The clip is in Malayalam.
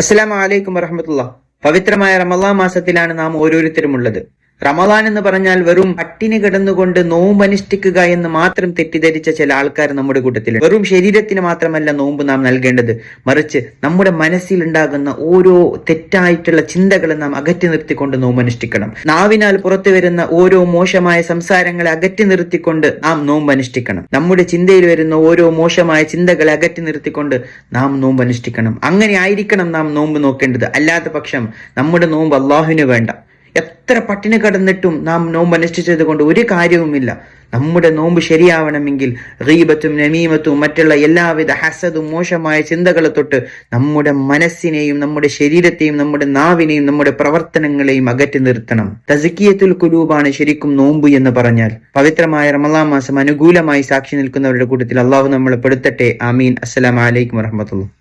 അസ്സലാമു അലൈക്കും വറഹമത്തുള്ള പവിത്രമായ റമല്ലാ മാസത്തിലാണ് നാം ഓരോരുത്തരും ഉള്ളത് റമലാൻ എന്ന് പറഞ്ഞാൽ വെറും പട്ടിണി കിടന്നുകൊണ്ട് നോമ്പ് അനുഷ്ഠിക്കുക എന്ന് മാത്രം തെറ്റിദ്ധരിച്ച ചില ആൾക്കാർ നമ്മുടെ കൂട്ടത്തിൽ വെറും ശരീരത്തിന് മാത്രമല്ല നോമ്പ് നാം നൽകേണ്ടത്. മറിച്ച് നമ്മുടെ മനസ്സിൽ ഉണ്ടാകുന്ന ഓരോ തെറ്റായിട്ടുള്ള ചിന്തകളെ നാം അകറ്റി നിർത്തിക്കൊണ്ട് നോമ്പ് അനുഷ്ഠിക്കണം. നാവിനാൽ പുറത്തു വരുന്ന ഓരോ മോശമായ സംസാരങ്ങളെ അകറ്റി നിർത്തിക്കൊണ്ട് നാം നോമ്പ് അനുഷ്ഠിക്കണം. നമ്മുടെ ചിന്തയിൽ വരുന്ന ഓരോ മോശമായ ചിന്തകളെ അകറ്റി നിർത്തിക്കൊണ്ട് നാം നോമ്പ് അനുഷ്ഠിക്കണം. അങ്ങനെ ആയിരിക്കണം നാം നോമ്പ് നോക്കേണ്ടത്. അല്ലാത്ത പക്ഷം നമ്മുടെ നോമ്പ് അള്ളാഹുവിന് വേണ്ട. എത്ര പട്ടിണി കടന്നിട്ടും നാം നോമ്പ് അനുഷ്ഠിച്ചത് കൊണ്ട് ഒരു കാര്യവുമില്ല. നമ്മുടെ നോമ്പ് ശരിയാവണമെങ്കിൽ റീബത്തും നമീമത്തും മറ്റുള്ള എല്ലാവിധ ഹസതും മോശമായ ചിന്തകളെ തൊട്ട് നമ്മുടെ മനസ്സിനെയും നമ്മുടെ ശരീരത്തെയും നമ്മുടെ നാവിനെയും നമ്മുടെ പ്രവർത്തനങ്ങളെയും അകറ്റി നിർത്തണം. തസക്കിയത്തുൽ കുലൂബാണ് ശരിക്കും നോമ്പ് എന്ന് പറഞ്ഞാൽ. പവിത്രമായ റമലാ മാസം അനുകൂലമായി സാക്ഷി നിൽക്കുന്നവരുടെ കൂട്ടത്തിൽ അള്ളാഹു നമ്മളെ പെടുത്തട്ടെ. ആമീൻ. അസ്സലാമലൈക്കും വറഹമത്തുള്ള